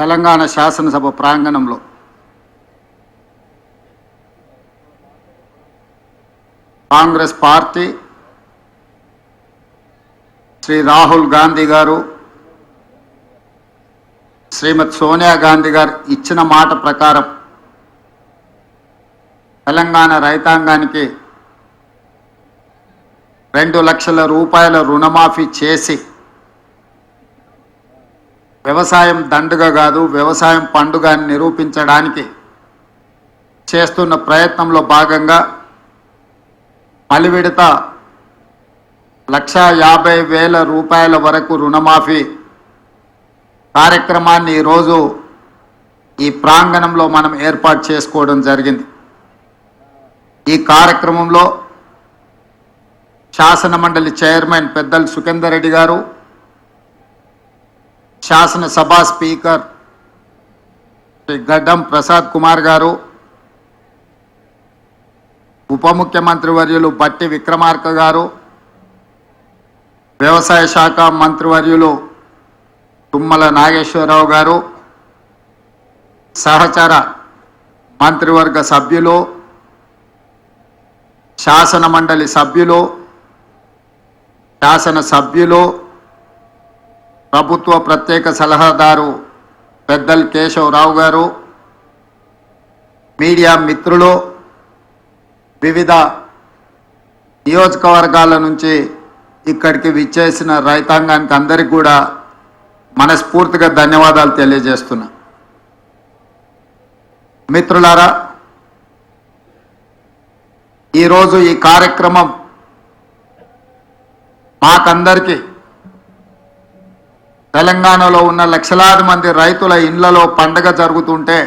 తెలంగాణ శాసనసభ ప్రాంగణంలో. కాంగ్రెస్ పార్టీ శ్రీ రాహుల్ గాంధీ గారు శ్రీమతి సోనియా గాంధీ గారు ఇచ్చిన మాట ప్రకారం తెలంగాణ రైతాంగానికి రెండు లక్షల రూపాయల రుణమాఫీ చేసి వ్యవసాయం దండుగ కాదు వ్యవసాయం పండుగ అని నిరూపించడానికి చేస్తున్న ప్రయత్నంలో భాగంగా పలివిడత లక్ష యాభై వేల రూపాయల వరకు రుణమాఫీ కార్యక్రమాన్ని ఈరోజు ఈ ప్రాంగణంలో మనం ఏర్పాటు చేసుకోవడం జరిగింది. ఈ కార్యక్రమంలో శాసనమండలి చైర్మన్ పెద్దలు సుఖేందర్ రెడ్డి గారు శాసనసభ స్పీకర్ గడ్డం ప్రసాద్ కుమార్ గారు ఉప ముఖ్యమంత్రి వర్యులు బట్టి విక్రమార్క గారు వ్యవసాయ శాఖ మంత్రివర్యులు తుమ్మల నాగేశ్వరరావు గారు సహచర మంత్రివర్గ సభ్యులు శాసన మండలి సభ్యులు శాసన సభ్యులు ప్రభుత్వ ప్రత్యేక సలహాదారు పెద్దల్ కేశవరావు గారు మీడియా మిత్రులు వివిధ నియోజకవర్గాల నుంచి ఇక్కడికి విచ్చేసిన రైతాంగానికి అందరికి కూడా మనస్ఫూర్తిగా ధన్యవాదాలు తెలియజేస్తున్నా. మిత్రులారా ఈరోజు ఈ కార్యక్రమం మాకందరికీ తెలంగాణలో ఉన్న లక్షలాది మంది రైతుల ఇండ్లలో పండగ జరుగుతుంటే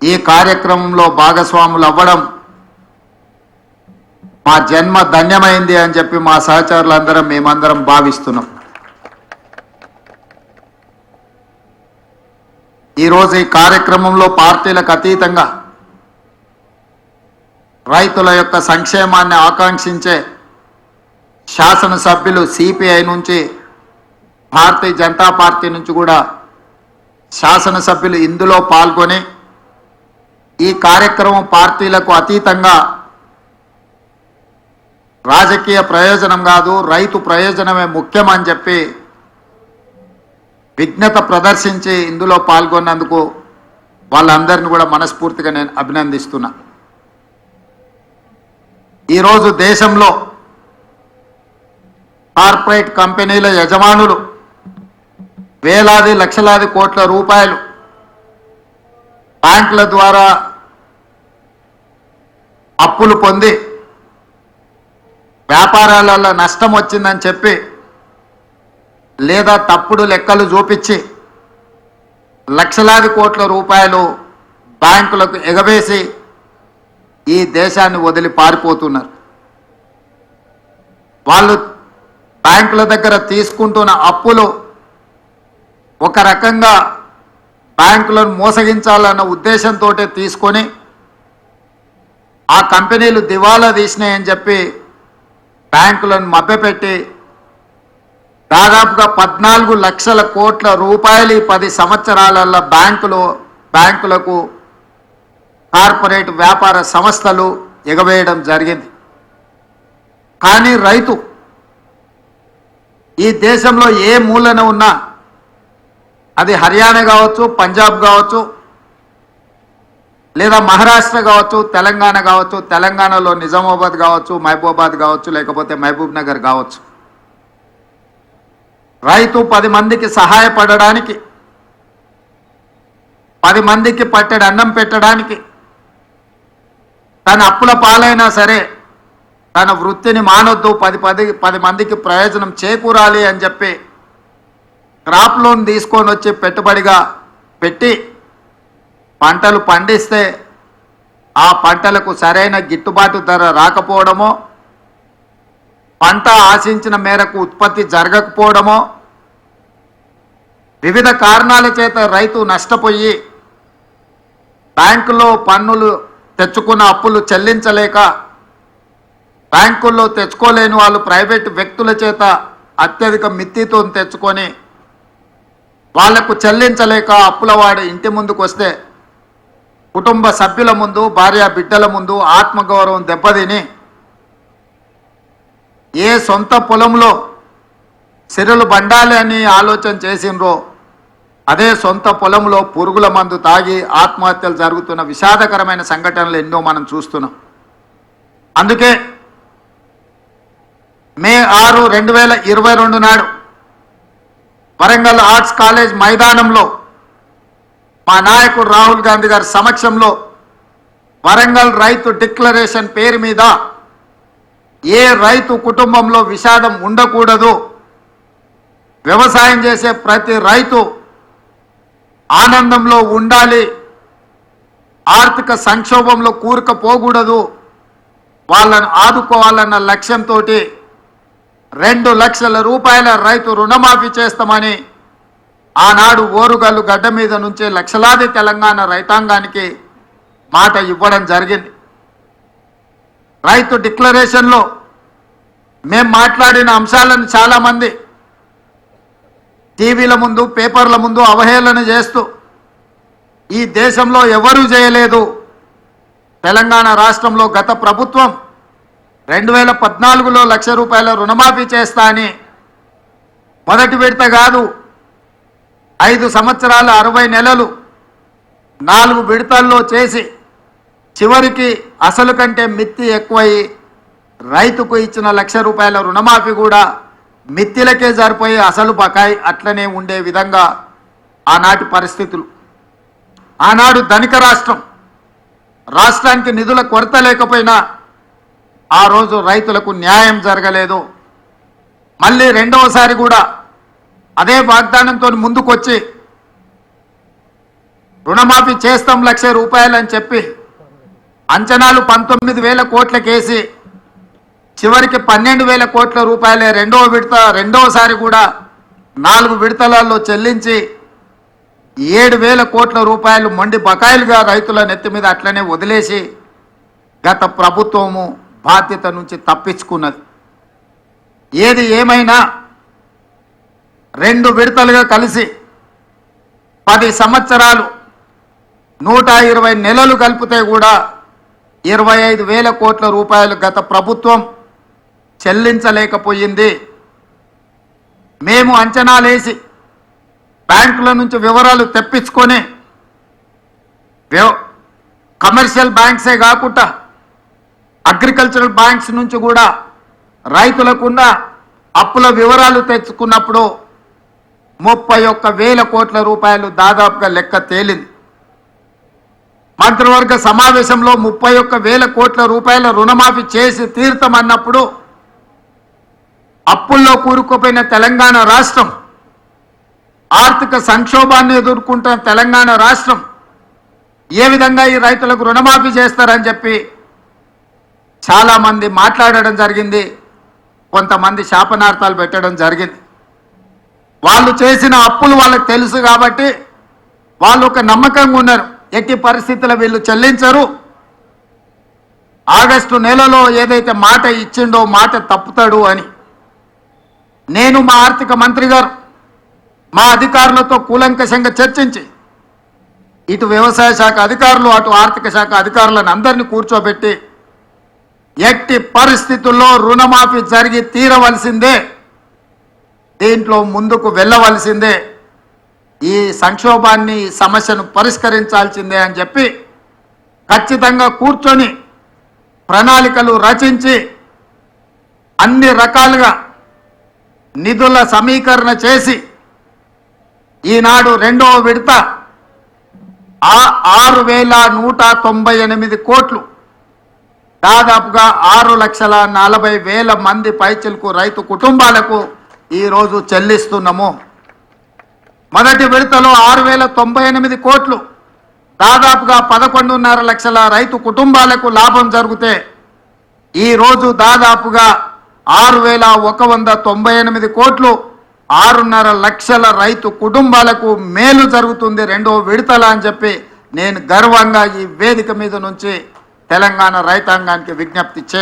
ఈ కార్యక్రమంలో భాగస్వాములు అవ్వడం మా జన్మ ధన్యమైంది అని చెప్పి మా సహచరులందరం మేమందరం భావిస్తున్నాం. ఈరోజు ఈ కార్యక్రమంలో పార్టీలకు అతీతంగా రైతుల యొక్క సంక్షేమాన్ని ఆకాంక్షించే శాసనసభ్యులు సిపిఐ నుంచి భారతీయ జనతా పార్టీ నుంచి కూడా శాసనసభ్యులు ఇందులో పాల్గొని ఈ కార్యక్రమం పార్టీలకు అతీతంగా రాజకీయ ప్రయోజనం కాదు రైతు ప్రయోజనమే ముఖ్యమని చెప్పి విఘ్నత ప్రదర్శించి ఇందులో పాల్గొన్నందుకు వాళ్ళందరిని కూడా మనస్ఫూర్తిగా నేను అభినందిస్తున్నా. ఈరోజు దేశంలో కార్పొరేట్ కంపెనీల యజమానులు వేలాది లక్షలాది కోట్ల రూపాయలు బ్యాంకుల ద్వారా అప్పులు పొంది వ్యాపారాలలో నష్టం వచ్చిందని చెప్పి లేదా తప్పుడు లెక్కలు చూపించి లక్షలాది కోట్ల రూపాయలు బ్యాంకులకు ఎగవేసి ఈ దేశాన్ని వదిలి పారిపోతున్నారు. వాళ్ళు బ్యాంకుల దగ్గర తీసుకుంటున్న అప్పులు ఒక రకంగా బ్యాంకులను మోసగించాలన్న ఉద్దేశంతో తీసుకొని ఆ కంపెనీలు దివాలా తీసినాయని చెప్పి బ్యాంకులను మభ్యపెట్టి దాదాపుగా పద్నాలుగు లక్షల కోట్ల రూపాయలు పది సంవత్సరాలలో బ్యాంకులు బ్యాంకులకు కార్పొరేట్ వ్యాపార సంస్థలు ఎగవేయడం జరిగింది. కానీ రైతు ఈ దేశంలో ఏ మూలన ఉన్నా అది హర్యానా కావచ్చు పంజాబ్ కావచ్చు లేదా మహారాష్ట్ర కావచ్చు తెలంగాణ కావచ్చు తెలంగాణలో నిజామాబాద్ కావచ్చు మహబూబాబాద్ కావచ్చు లేకపోతే మహబూబ్ నగర్ కావచ్చు. రైతు పది మందికి సహాయపడడానికి పది మందికి పట్టెడు అన్నం పెట్టడానికి తన అప్పుల పాలైనా సరే తన వృత్తిని మానొద్దు పది పది పది మందికి ప్రయోజనం చేకూరాలి అని చెప్పి క్రాప్ లోన్ తీసుకొని వచ్చి పెట్టుబడిగా పెట్టి పంటలు పండిస్తే ఆ పంటలకు సరైన గిట్టుబాటు ధర రాకపోవడమో పంట ఆశించిన మేరకు ఉత్పత్తి జరగకపోవడమో వివిధ కారణాల చేత రైతు నష్టపోయి బ్యాంకులో పన్నులు తెచ్చుకున్న అప్పులు చెల్లించలేక బ్యాంకుల్లో తెచ్చుకోలేని వాళ్ళు ప్రైవేట్ వ్యక్తుల చేత అత్యధిక మిత్తితో తెచ్చుకొని వాళ్ళకు చెల్లించలేక అప్పులవాడి ఇంటి ముందుకు వస్తే కుటుంబ సభ్యుల ముందు భార్య బిడ్డల ముందు ఆత్మగౌరవం దెబ్బతిని ఏ సొంత పొలంలో సిరలు బండాలి అని ఆలోచన చేసిండ్రో అదే సొంత పొలంలో పురుగుల మందు తాగి ఆత్మహత్యలు జరుగుతున్న విషాదకరమైన సంఘటనలు ఎన్నో మనం చూస్తున్నాం. అందుకే మే ఆరు రెండు వేల ఇరవై రెండు నాడు వరంగల్ ఆర్ట్స్ కాలేజ్ మైదానంలో మా నాయకుడు రాహుల్ గాంధీ గారి సమక్షంలో వరంగల్ రైతు డిక్లరేషన్ పేరు మీద ఏ రైతు కుటుంబంలో విషాదం ఉండకూడదు వ్యవసాయం చేసే ప్రతి రైతు ఆనందంలో ఉండాలి ఆర్థిక సంక్షోభంలో కూరుకపోకూడదు వాళ్ళను ఆదుకోవాలన్న లక్ష్యంతో రెండు లక్షల రూపాయల రైతు రుణమాఫీ చేస్తామని ఆనాడు ఓరుగల్లు గడ్డ మీద నుంచే లక్షలాది తెలంగాణ రైతాంగానికి మాట ఇవ్వడం జరిగింది. రైతు డిక్లరేషన్లో మేము మాట్లాడిన అంశాలను చాలామంది టీవీల ముందు పేపర్ల ముందు అవహేళన చేస్తూ ఈ దేశంలో ఎవరూ చేయలేదు. తెలంగాణ రాష్ట్రంలో గత ప్రభుత్వం రెండు వేల పద్నాలుగులో లక్ష రూపాయల రుణమాఫీ చేస్తా అని మొదటి విడత కాదు ఐదు సంవత్సరాల అరవై నెలలు నాలుగు విడతల్లో చేసి చివరికి అసలు కంటే మిత్తి ఎక్కువయి రైతుకు ఇచ్చిన లక్ష రూపాయల రుణమాఫీ కూడా మిత్తిలకే సరిపోయి అసలు బకాయి అట్లనే ఉండే విధంగా ఆనాటి పరిస్థితులు. ఆనాడు ధనిక రాష్ట్రం రాష్ట్రానికి నిధుల కొరత లేకపోయినా ఆ రోజు రైతులకు న్యాయం జరగలేదు. మళ్ళీ రెండవసారి కూడా అదే వాగ్దానంతో ముందుకొచ్చి రుణమాఫీ చేస్తాం లక్ష రూపాయలు అని చెప్పి అంచనాలు పంతొమ్మిది వేల కోట్లకేసి చివరికి పన్నెండు వేల కోట్ల రూపాయలే రెండవ విడత రెండవసారి కూడా నాలుగు విడతలలో చెల్లించి ఏడు వేల కోట్ల రూపాయలు మొండి బకాయిలుగా రైతుల నెత్తి మీద అట్లనే వదిలేసి గత ప్రభుత్వము బాధ్యత నుంచి తప్పించుకున్నది. ఏది ఏమైనా రెండు విడతలుగా కలిసి పది సంవత్సరాలు నూట ఇరవై నెలలు కలిపితే కూడా ఇరవై ఐదు వేల కోట్ల రూపాయలు గత ప్రభుత్వం చెల్లించలేకపోయింది. మేము అంచనాలేసి బ్యాంకుల నుంచి వివరాలు తెప్పించుకొని వ్యవ- కమర్షియల్ బ్యాంక్సే కాకుండా అగ్రికల్చరల్ బ్యాంక్స్ నుంచి కూడా రైతులకున్న అప్పుల వివరాలు తెచ్చుకున్నప్పుడు ముప్పై ఒక్క వేల కోట్ల రూపాయలు దాదాపుగా లెక్క తేలింది. మంత్రివర్గ సమావేశంలో ముప్పై ఒక్క వేల కోట్ల రూపాయల రుణమాఫీ చేసి తీర్థమన్నప్పుడు అప్పుల్లో కూరుకుపోయిన తెలంగాణ రాష్ట్రం ఆర్థిక సంక్షోభాన్ని ఎదుర్కొంటున్న తెలంగాణ రాష్ట్రం ఏ విధంగా ఈ రైతులకు రుణమాఫీ చేస్తారని చెప్పి చాలామంది మాట్లాడడం జరిగింది. కొంతమంది శాపనార్థాలు పెట్టడం జరిగింది. వాళ్ళు చేసిన అప్పులు వాళ్ళకి తెలుసు కాబట్టి వాళ్ళు ఒక నమ్మకంగా ఉన్నారు. ఎట్టి పరిస్థితుల్లో వీళ్ళు చెల్లించరు. ఆగస్టు నెలలో ఏదైతే మాట ఇచ్చిండో మాట తప్పుతాడు అని. నేను మా ఆర్థిక మంత్రి గారు మా అధికారులతో కూలంకషంగా చర్చించి ఇటు వ్యవసాయ శాఖ అధికారులు అటు ఆర్థిక శాఖ అధికారులను అందరినీ కూర్చోబెట్టి ఎట్టి పరిస్థితుల్లో రుణమాఫీ జరిగి తీరవలసిందే దీంట్లో ముందుకు వెళ్ళవలసిందే ఈ సంక్షోభాన్ని ఈ సమస్యను పరిష్కరించాల్సిందే అని చెప్పి ఖచ్చితంగా కూర్చొని ప్రణాళికలు రచించి అన్ని రకాలుగా నిధుల సమీకరణ చేసి ఈనాడు రెండవ విడత ఆరు వేల నూట తొంభై ఎనిమిది కోట్లు దాదాపుగా ఆరు లక్షల నలభై వేల మంది పైచలకు రైతు కుటుంబాలకు ఈరోజు చెల్లిస్తున్నాము. మొదటి విడతలో ఆరు వేల తొంభై ఎనిమిది కోట్లు దాదాపుగా పదకొండున్నర లక్షల రైతు కుటుంబాలకు లాభం జరిగితే ఈరోజు దాదాపుగా ఆరు వేల ఒక వంద తొంభై ఎనిమిది కోట్లు ఆరున్నర లక్షల రైతు కుటుంబాలకు మేలు జరుగుతుంది రెండో విడతల అని చెప్పి నేను గర్వంగా ఈ వేదిక మీద నుంచి తెలంగాణ రైతాంగానికి విజ్ఞప్తి చే